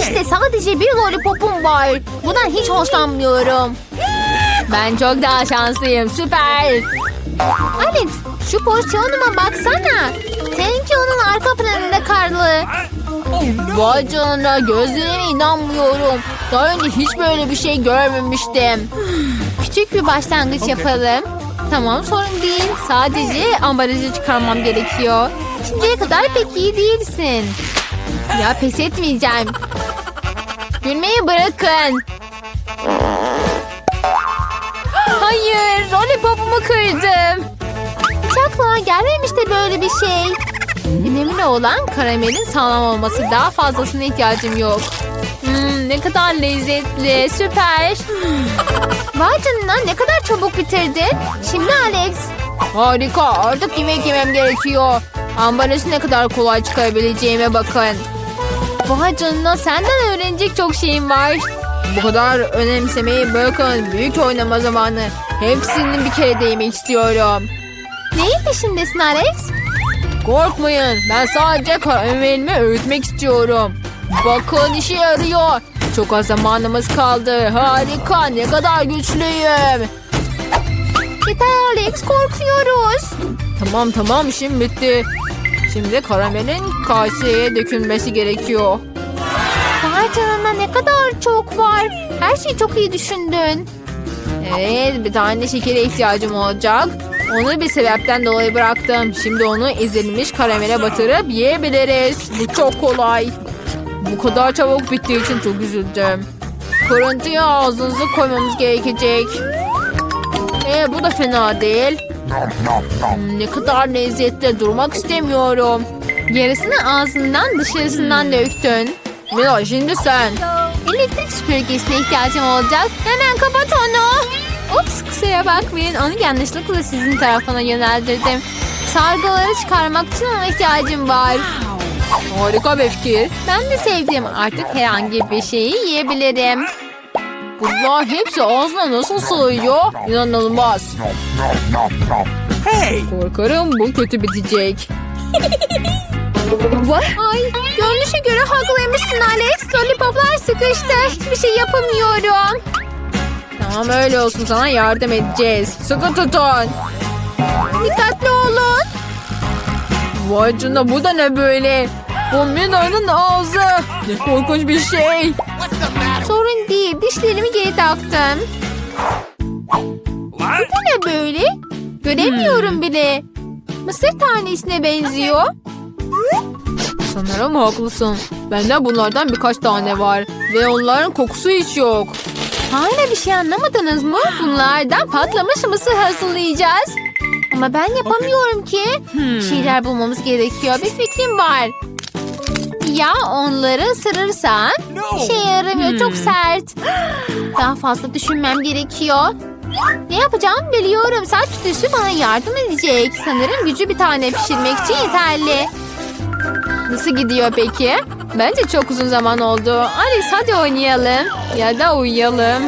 İşte sadece bir lollipopum var. Bundan hiç hoşlanmıyorum. Ben çok daha şanslıyım. Süper. Alex şu porsiyonuma baksana. Seninki onun arka planında karlı. Vay canına gözlerime inanmıyorum. Daha önce hiç böyle bir şey görmemiştim. Küçük bir başlangıç yapalım. Tamam sorun değil. Sadece ambalajı çıkarmam gerekiyor. Şimdiye kadar pek iyi değilsin. Ya pes etmeyeceğim. Gülmeyi bırakın. Hayır, lollipopumu kırdım. Hiç aklıma gelmemişti böyle bir şey. Önemli olan karamelin sağlam olması. Daha fazlasına ihtiyacım yok. Hmm, ne kadar lezzetli, süper. Vay canına ne kadar çabuk bitirdin. Şimdi Alex. Harika, artık yemek yemem gerekiyor. Ambalajı ne kadar kolay çıkarabileceğime bakın. Vay canına senden öğrenecek çok şeyim var. Bu kadar önemsemeyi bırakın. Büyük oynama zamanı. Hepsini bir kere de yemek istiyorum. Neyin peşindesin Alex? Korkmayın. Ben sadece karamelimi öğütmek istiyorum. Bakın işe yarıyor. Çok az zamanımız kaldı. Harika. Ne kadar güçlüyüm. Yeter Alex. Korkuyoruz. Tamam tamam işim bitti. Şimdi karamelin kaseye dökülmesi gerekiyor. Vay canına ne kadar çok var. Her şeyi çok iyi düşündün. Evet bir tane şekere ihtiyacım olacak. Onu bir sebepten dolayı bıraktım. Şimdi onu ezilmiş karamele batırıp yiyebiliriz. Bu çok kolay. Bu kadar çabuk bittiği için çok üzüldüm. Kırıntıya ağzınızı koymamız gerekecek. Ee, bu da fena değil. Ne kadar lezzetli durmak istemiyorum. Yarısını ağzından dışarısından döktün. Mila şimdi sen. Elektrik süpürgesine ihtiyacım olacak. Hemen kapat onu. Ups kusura bakmayın. Onu yanlışlıkla sizin tarafına yöneldirdim. Sargıları çıkarmak için ona ihtiyacım var. Harika bir fikir. Ben de sevdim. Artık herhangi bir şeyi yiyebilirim. Bunlar hepsi ağzına nasıl sığıyor? İnanılmaz. Hey! Korkarım bu kötü bitecek. Ay görünüşe göre haklıymışsın Alex. Lollipoplar sıkıştı. Hiçbir şey yapamıyorum. Tamam öyle olsun sana yardım edeceğiz. Sıkı tutun. Dikkatli olun. Vay canına bu da ne böyle? Bu Mina'nın ağzı. Ne korkunç bir şey. Sorun değil dişlerimi geri taktım. What? Bu ne böyle? Göremiyorum bile. Mısır tanesine benziyor. Sanırım haklısın. Bende bunlardan birkaç tane var. Ve onların kokusu hiç yok. Hala bir şey anlamadınız mı? Bunlardan patlamış mısır hazırlayacağız. Ama ben yapamıyorum ki. Bir şeyler bulmamız gerekiyor. Bir fikrim var. Ya onları ısırırsan? İşe yaramıyor. Çok sert. Daha fazla düşünmem gerekiyor. Ne yapacağımı biliyorum. Saç tütsü bana yardım edecek. Sanırım gücü bir tane pişirmek için yeterli. Nasıl gidiyor peki? Bence çok uzun zaman oldu. Alice hadi oynayalım. Ya da uyuyalım.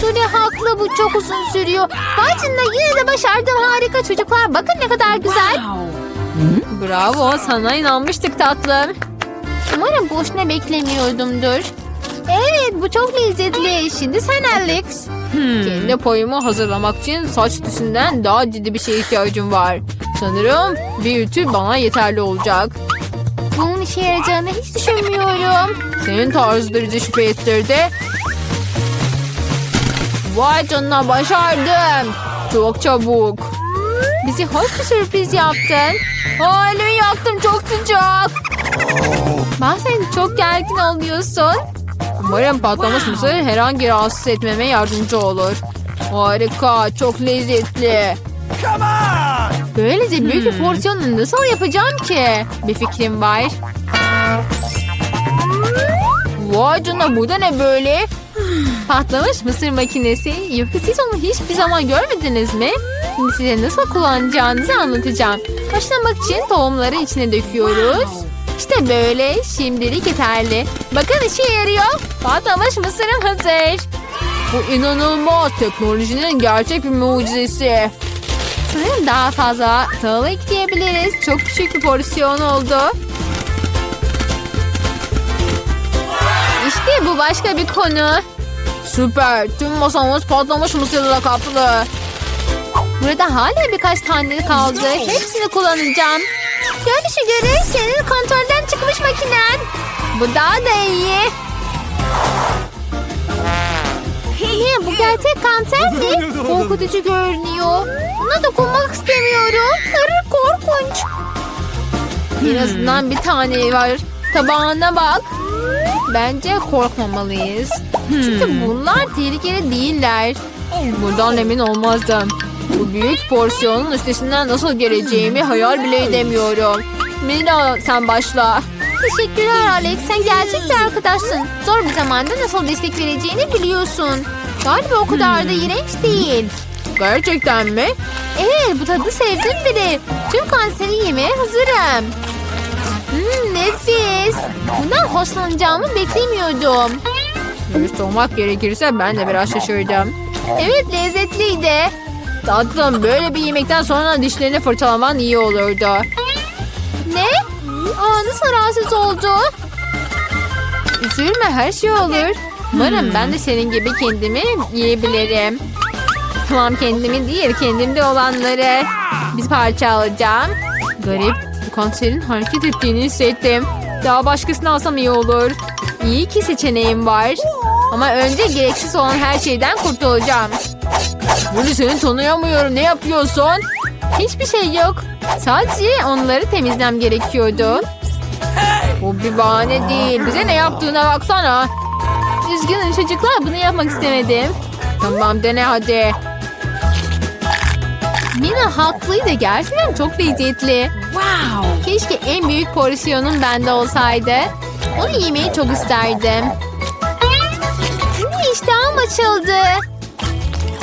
Julie haklı bu çok uzun sürüyor. Canına yine de başardım. Harika çocuklar. Bakın ne kadar güzel. Bravo sana inanmıştık tatlım. Umarım boşuna beklemiyordumdur. Evet bu çok lezzetli. Şimdi sen Alex. Kendi payımı hazırlamak için saç tüsünden daha ciddi bir şeye ihtiyacım var. Sanırım bir ütü bana yeterli olacak. Bunun işe yarayacağını hiç düşünmüyorum. Senin tarzı bizi şüphe ettirdi. Vay canına başardım. Çok çabuk. Bizi hoş bir sürpriz yaptın. Aa, elimi yaktım çok sıcak. Bazen çok gergin oluyorsun. Umarım patlamış mısır herhangi rahatsız etmeme yardımcı olur. Harika, çok lezzetli. Come on! Böylece büyük bir porsiyonu nasıl yapacağım ki? Bir fikrim var. Vay canına bu da ne böyle? Patlamış mısır makinesi. Yoksa siz onu hiçbir zaman görmediniz mi? Şimdi size nasıl kullanacağınızı anlatacağım. Başlamak için tohumları içine döküyoruz. İşte böyle. Şimdilik yeterli. Bakın işe yarıyor. Patlamış mısırım hazır. Bu inanılmaz. Teknolojinin gerçek bir mucizesi. Sanırım daha fazla tahıl ekleyebiliriz. Çok küçük bir porsiyon oldu. başka bir konu. Süper. Tüm masamız patlamış mısırla kaplı. Burada hala birkaç tane kaldı. Hepsini kullanacağım. Görünüşe göre senin kontrolden çıkmış makinen. Bu daha da iyi. Ne bu gerçek kanser mi? Korkutucu görünüyor. Buna dokunmak istemiyorum. Hırr, korkunç. En azından bir tane var. Tabağına bak. Bence korkmamalıyız. Çünkü bunlar tehlikeli değiller. Bundan emin olmazdım. Bu büyük porsiyonun üstesinden nasıl geleceğimi hayal bile edemiyorum. Mina sen başla. Teşekkürler Alex. Sen gerçek bir arkadaşsın. Zor bir zamanda nasıl destek vereceğini biliyorsun. Galiba o kadar da iğrenç değil. Gerçekten mi? Evet bu tadı sevdim bile. Tüm kanseri yemeye hazırım. Hmm, nefis. Bundan hoşlanacağımı beklemiyordum. Dürüst olmak gerekirse ben de biraz şaşırdım. Evet lezzetliydi. Tatlım böyle bir yemekten sonra dişlerini fırçalaman iyi olurdu. Ne? Aa, nasıl rahatsız oldu? Üzülme her şey olur. Umarım ben de senin gibi kendimi yiyebilirim. Tamam kendimi değil kendimde olanları. Bir parça alacağım. Garip. Bu kanserin hareket ettiğini hissettim. Daha başkasını alsam iyi olur. İyi ki seçeneğim var. Ama önce gereksiz olan her şeyden kurtulacağım. Bunu seni tanıyamıyorum. Ne yapıyorsun? Hiçbir şey yok. Sadece onları temizlem gerekiyordu. Bu bir bahane değil. Bize ne yaptığına baksana. Üzgünüm çocuklar bunu yapmak istemedim. Tamam dene hadi. Mina haklıydı. Gerçekten çok lezzetli. Wow. Keşke en büyük porsiyonun bende olsaydı. Onu yemeyi çok isterdim. Şimdi iştahım açıldı.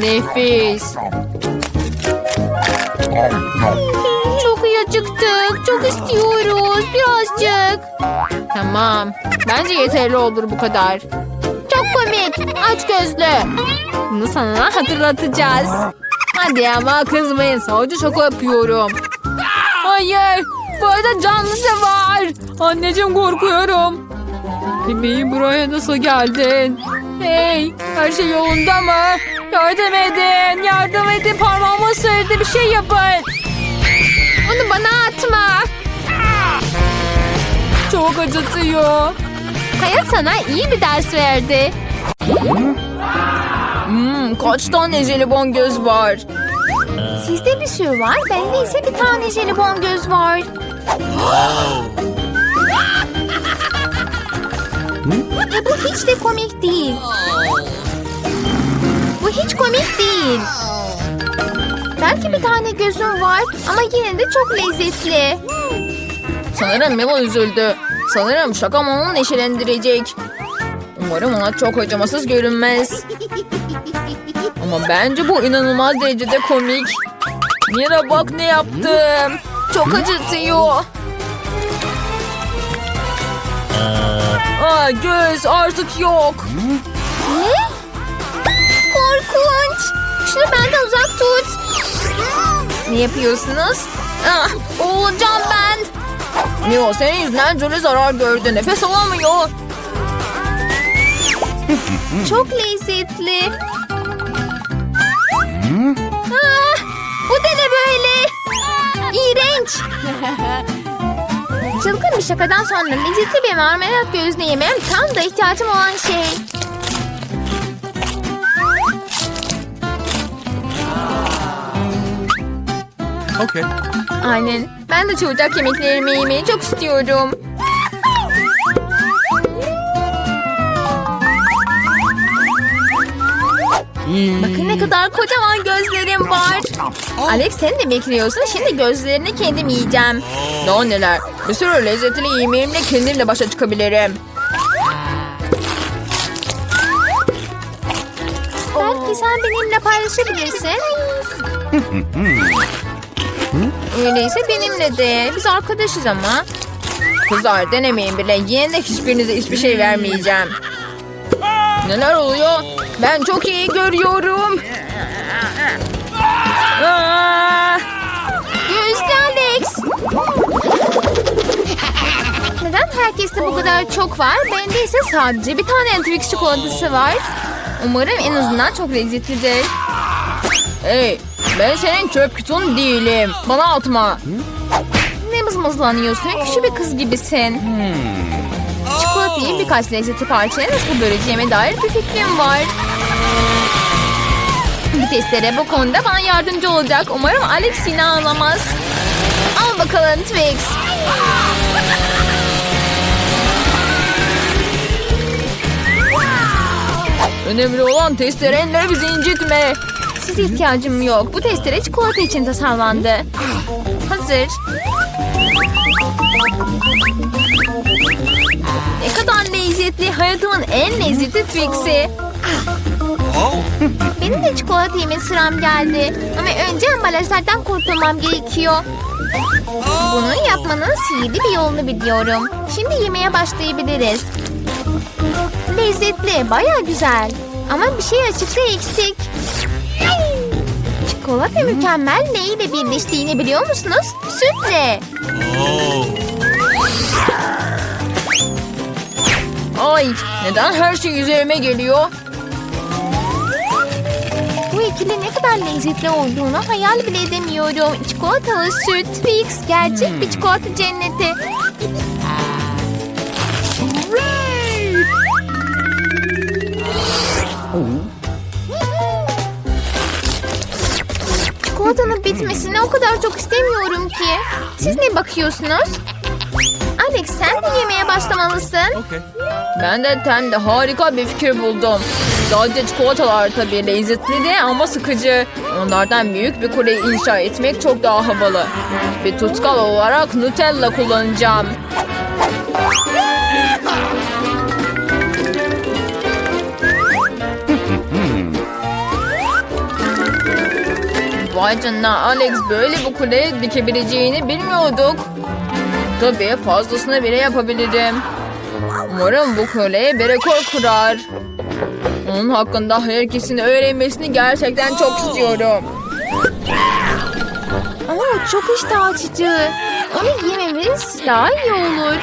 Nefis. Çok iyi acıktık. Çok istiyoruz. Birazcık. Tamam. Bence yeterli olur bu kadar. Çok komik. Aç gözlü. Bunu sana hatırlatacağız. Hadi ama kızmayın. Sadece şaka yapıyorum. Hayır. Bu arada canlısı var. Anneciğim korkuyorum. Bebeğim buraya nasıl geldin? Hey her şey yolunda mı? Yardım edin. Yardım edin. Parmağımı ısırdı. Bir şey yapın. Onu bana atma. Çok acıtıyor. Hayat sana iyi bir ders verdi. Hmm, kaç tane jelibon göz var? Sizde bir sürü var. Bende ise bir tane jelibon göz var. Ve bu hiç de komik değil. Bu hiç komik değil. Belki bir tane gözüm var ama yine de çok lezzetli. Sanırım Memo üzüldü. Sanırım şakam onu neşelendirecek. Umarım ona çok acımasız görünmez. Ama bence bu inanılmaz derecede komik. Mira bak ne yaptım. Çok acıtıyor. Aa, göz artık yok. Ne? Korkunç. Şunu benden uzak tut. Ne yapıyorsunuz? Ah, olacağım ben. Mio senin yüzünden Julie zarar gördü. Nefes alamıyor. Çok lezzetli. Ah, bu da ne böyle? İğrenç. Çılgın bir şakadan sonra lezzetli bir marmelat gözlü yemem tam da ihtiyacım olan şey. Okay. Aynen. Ben de çocuk yemeklerimi yemeyi çok istiyorum. Bakın ne kadar kocaman gözlerim var. Alex sen de bekliyorsun. Şimdi gözlerini kendim yiyeceğim. Daha neler. Bir sürü lezzetli yemeğimle kendimle başa çıkabilirim. sen benimle paylaşabilirsin. Öyleyse benimle de. Biz arkadaşız ama. Kızlar denemeyin bile. Yine de hiçbirinize hiçbir şey vermeyeceğim. Neler oluyor? Ben çok iyi görüyorum. Aa! Gözlü Alex. Neden herkeste bu kadar çok var? Bende ise sadece bir tane Twix çikolatası var. Umarım en azından çok lezzetlidir. Hey, ben senin çöp kutun değilim. Bana atma. Ne mızmızlanıyorsun? Küçük bir kız gibisin. Çikolatayı birkaç lezzetli parçaya nasıl böleceğime dair bir fikrim var. Bir testere bu konuda bana yardımcı olacak. Umarım Alex yine ağlamaz. Al bakalım Twix. Önemli olan testerenle bizi incitme. Size ihtiyacım yok. Bu testere çikolata için tasarlandı. Hazır. Ne kadar lezzetli. Hayatımın en lezzetli Twix'i. Benim de çikolata yeme sıram geldi. Ama önce ambalajlardan kurtulmam gerekiyor. Bunu yapmanın sihirli bir yolunu biliyorum. Şimdi yemeye başlayabiliriz. Lezzetli, baya güzel. Ama bir şey açıkta eksik. Çikolata mükemmel neyle birleştiğini biliyor musunuz? Sütle. Ay, neden her şey üzerime geliyor? Bu ikili ne kadar lezzetli olduğunu hayal bile edemiyorum. Çikolatalı süt, Twix, gerçek bir çikolata cenneti. Çikolatanın bitmesini o kadar çok istemiyorum ki. Siz ne bakıyorsunuz? Alex sen de yemeye başlamalısın. Ben de tende harika bir fikir buldum. Sadece çikolatalar tabii lezzetli de ama sıkıcı. Onlardan büyük bir kule inşa etmek çok daha havalı. Bir tutkal olarak Nutella kullanacağım. Vay canına Alex böyle bir kule dikebileceğini bilmiyorduk. Tabii fazlasını bile yapabilirim. Umarım bu kule bir rekor kurar. Onun hakkında herkesin öğrenmesini gerçekten çok istiyorum. Ama çok iştah açıcı. Onu yememiz daha iyi olur.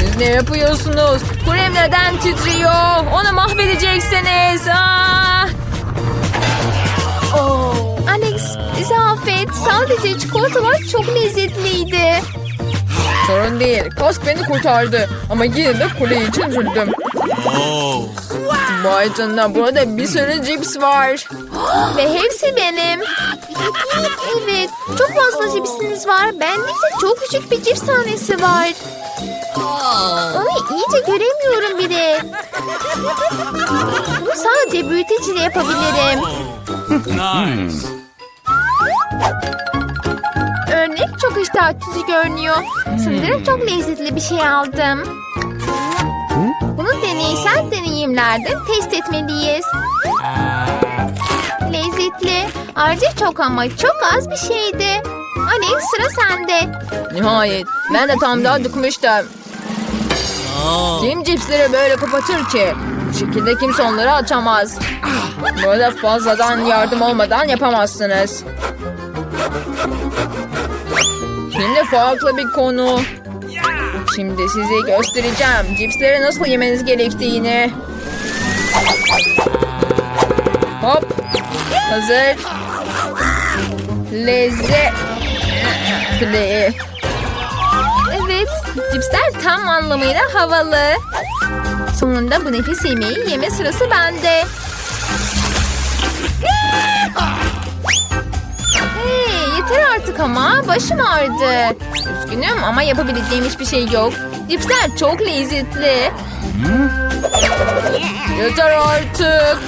Siz ne yapıyorsunuz? Kulem neden titriyor? Onu mahvedeceksiniz. Aa! Alex bizi affet. Sadece çikolatalar çok lezzetliydi. Sorun değil. Kask beni kurtardı. Ama yine de kule için üzüldüm. Vay canına burada bir sürü cips var. Ve hepsi benim. Evet çok fazla cipsiniz var. Bende ise çok küçük bir cips tanesi var. Onu iyice göremiyorum bile. Bunu sadece büyüteciyle yapabilirim. Nice. Örnek çok iştah açıcı görünüyor. Sanırım çok lezzetli bir şey aldım. Bunu deneysel deneyimlerde test etmeliyiz. Lezzetli. Ayrıca çok ama çok az bir şeydi. Alex sıra sende. Nihayet. Ben de tam da acıkmıştım. Kim cipsleri böyle kapatır ki? Bu şekilde kimse onları açamaz. Böyle fazladan yardım olmadan yapamazsınız. Şimdi farklı bir konu. Şimdi size göstereceğim cipsleri nasıl yemeniz gerektiğini. Hop. Hazır. Lezzet. Cipsler tam anlamıyla havalı. Sonunda bu nefis yemeği yeme sırası bende. Hey, yeter artık ama başım ağrıdı. Üzgünüm ama yapabileceğim hiçbir şey yok. Cipsler çok lezzetli. Yeter artık.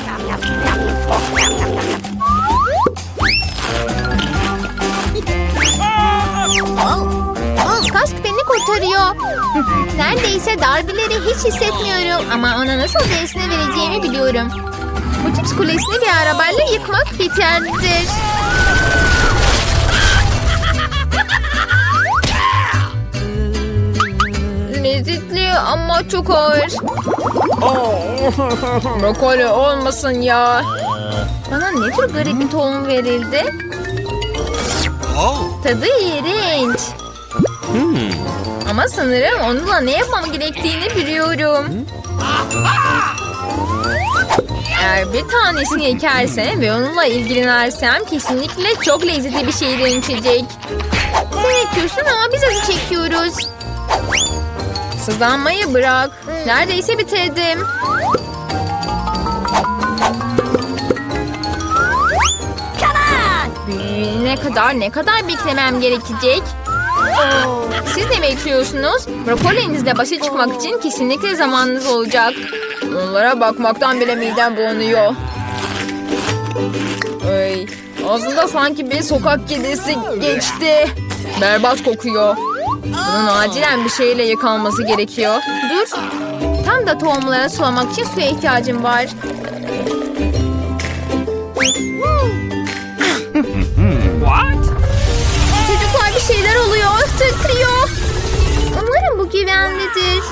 Kurtarıyor. Neredeyse darbeleri hiç hissetmiyorum ama ona nasıl gerisine vereceğimi biliyorum. Bu cips kulesini bir arabayla yıkmak yeterlidir. Lezzetli ama çok ağır. Brokoli olmasın ya. Bana ne tür garip bir tohum verildi? Tadı iğrenç. Ama sanırım onunla ne yapmam gerektiğini biliyorum. Eğer bir tanesini ekersem ve onunla ilgilenersem kesinlikle çok lezzetli bir şeye dönüşecek. Sen ekiyorsun ama biz acı çekiyoruz. Sızlanmayı bırak. Neredeyse bitirdim. Büyüyene kadar ne kadar beklemem gerekecek? Siz ne bekliyorsunuz? Brokolinizle başa çıkmak için kesinlikle zamanınız olacak. Onlara bakmaktan bile midem bulanıyor. Ay, ağzında sanki bir sokak kedisi geçti. Berbat kokuyor. Bunun acilen bir şeyle yıkanması gerekiyor. Dur. Tam da tohumlara sulamak için suya ihtiyacım var. Bir şeyler oluyor. Tıkrıyor. Umarım bu güvenlidir.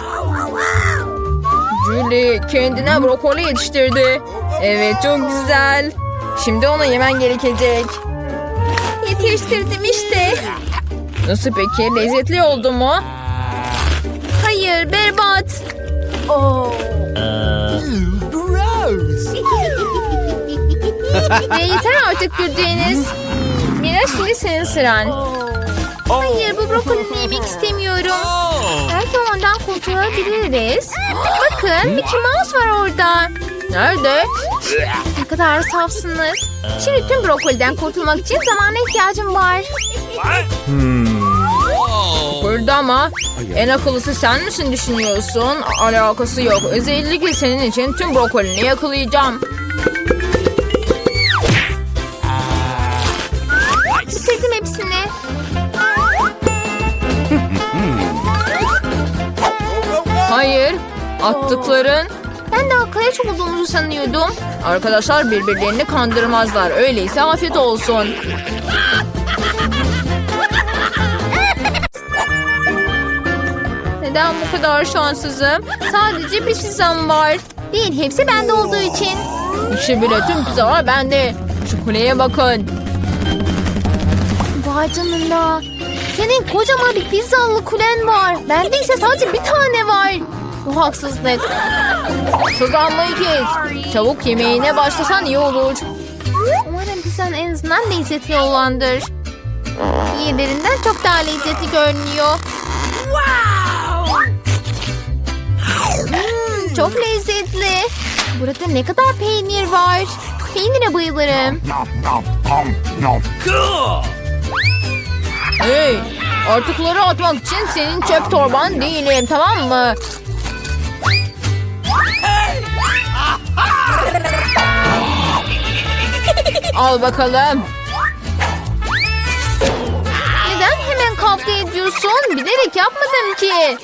Julie kendine brokoli yetiştirdi. Evet çok güzel. Şimdi onu yemen gerekecek. Yetiştirdim işte. Nasıl peki? Lezzetli oldu mu? Hayır berbat. Ve yeter artık güldüğünüz. Mira şimdi senin sıran. Hayır bu brokolini yemek istemiyorum. Belki ondan kurtulabiliriz. Bakın Mickey Mouse var orada. Nerede? Ne kadar safsınız. Şimdi tüm brokoliden kurtulmak için zamana ihtiyacım var. Whoa. Burada ama en akıllısı sen misin düşünüyorsun? Alakası yok. Özellikle senin için tüm brokolini yakalayacağım. Attıkların. Ben de arkadaş olduğumuzu sanıyordum. Arkadaşlar birbirlerini kandırmazlar. Öyleyse afiyet olsun. Neden bu kadar şanssızım? Sadece bir pizzam var. Değil, hepsi bende olduğu için. İşte bile tüm pizzalar bende. Şu kuleye bakın. Vay canına. Senin kocaman bir pizzalı kulen var. Bende ise sadece bir tane var. Bu haksızlık. Sızlanmayı kes. Çabuk yemeğine başlasan iyi olur. Umarım pizzan en azından lezzetli olandır. Diğerlerinden çok daha lezzetli görünüyor. Hmm, çok lezzetli. Burada ne kadar peynir var. Peynire bayılırım. Hey, artıkları atmak için senin çöp torban değilim tamam mı? Al bakalım. Neden hemen kavga ediyorsun? Bilerek yapmadım ki.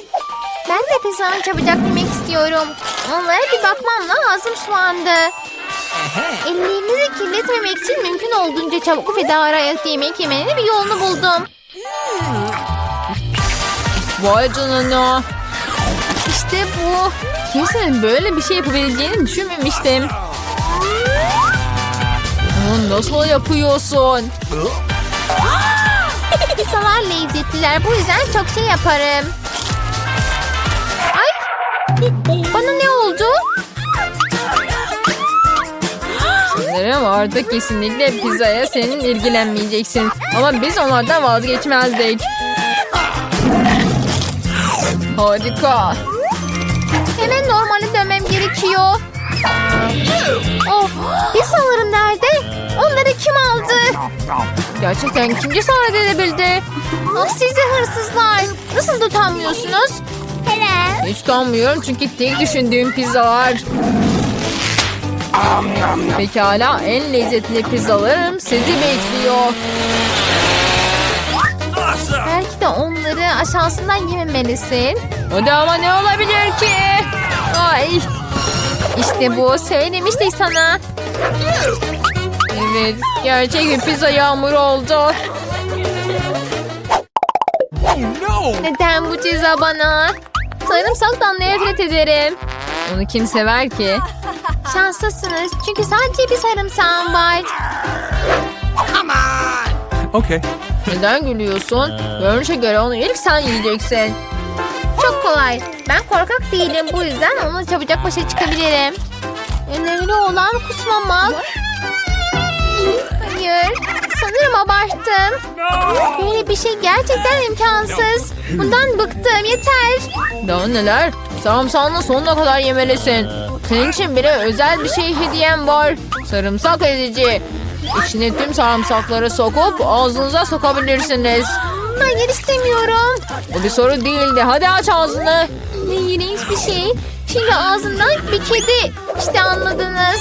Ben de pizzanı çabucak yemek istiyorum. Onlara bir bakmam lazım sulandı. Ellerinizi kirletmemek için mümkün olduğunca çabuk ve daha rahat yemek yemenin bir yolunu buldum. Vay canına. İşte bu. Kimsenin böyle bir şey yapabileceğini düşünmemiştim. Bunu nasıl yapıyorsun? Pizzalar lezzetliler. Bu yüzden çok şey yaparım. Ay! Bana ne oldu? Sanırım artık kesinlikle pizzaya senin ilgilenmeyeceksin. Ama biz onlardan vazgeçmezdik. Harika. Hemen normale dönmem gerekiyor. Of? Onları kim aldı? Gerçekten kim cesaret edebildi? Ah sizi hırsızlar. Nasıl utanmıyorsunuz? Hiç utanmıyorum çünkü tek düşündüğüm pizzalar. Pekala en lezzetli pizzalarım sizi bekliyor. Belki de onları aşağısından yememelisin. O da ama ne olabilir ki? Ay. İşte bu. Söylemiştik sana. Evet. Gerçek bir pizza yağmuru oldu. Oh no! Neden bu ceza bana? Sarımsaktan nefret ederim. Onu kim sever ki? Şanslısınız çünkü sadece bir sarımsağım var. Okay. Neden gülüyorsun? Görünüşe göre onu ilk sen yiyeceksin. Çok kolay. Ben korkak değilim. Bu yüzden onunla çabucak başa çıkabilirim. Önemli olan kusmamak. Hayır. Sanırım abarttım. Böyle bir şey gerçekten imkansız. Bundan bıktım. Yeter. Daha neler? Sarımsağını sonuna kadar yemelisin. Senin için bile özel bir şey hediyem var. Sarımsak edici. İçine tüm sarımsakları sokup ağzınıza sokabilirsiniz. Hayır istemiyorum. Bu bir soru değildi. Hadi aç ağzını. Ne iğrenç bir şey. Şimdi ağzımdan bir kedi. İşte anladınız.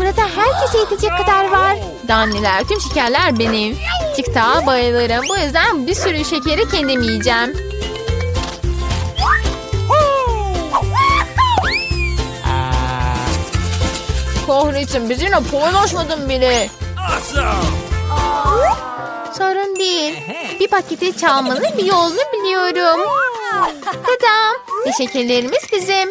Burada herkese yetecek kadar var. Danneler, tüm şekerler benim. Tiktağa bayılırım. Bu yüzden bir sürü şekeri kendim yiyeceğim. Kahretsin bizimle paylaşmadın bile. Sorun değil. Bir paketi çalmanın bir yolunu biliyorum. Tadam. Ve şekerlerimiz bizim.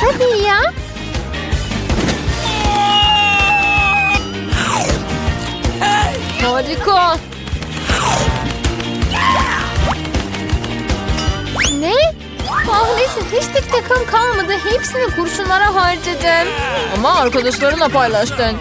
Tabii ya. Harika. Ne? Kahretsin hiç tek takım kalmadı. Hepsini kurşunlara harcadım. Ama arkadaşlarınla paylaştın.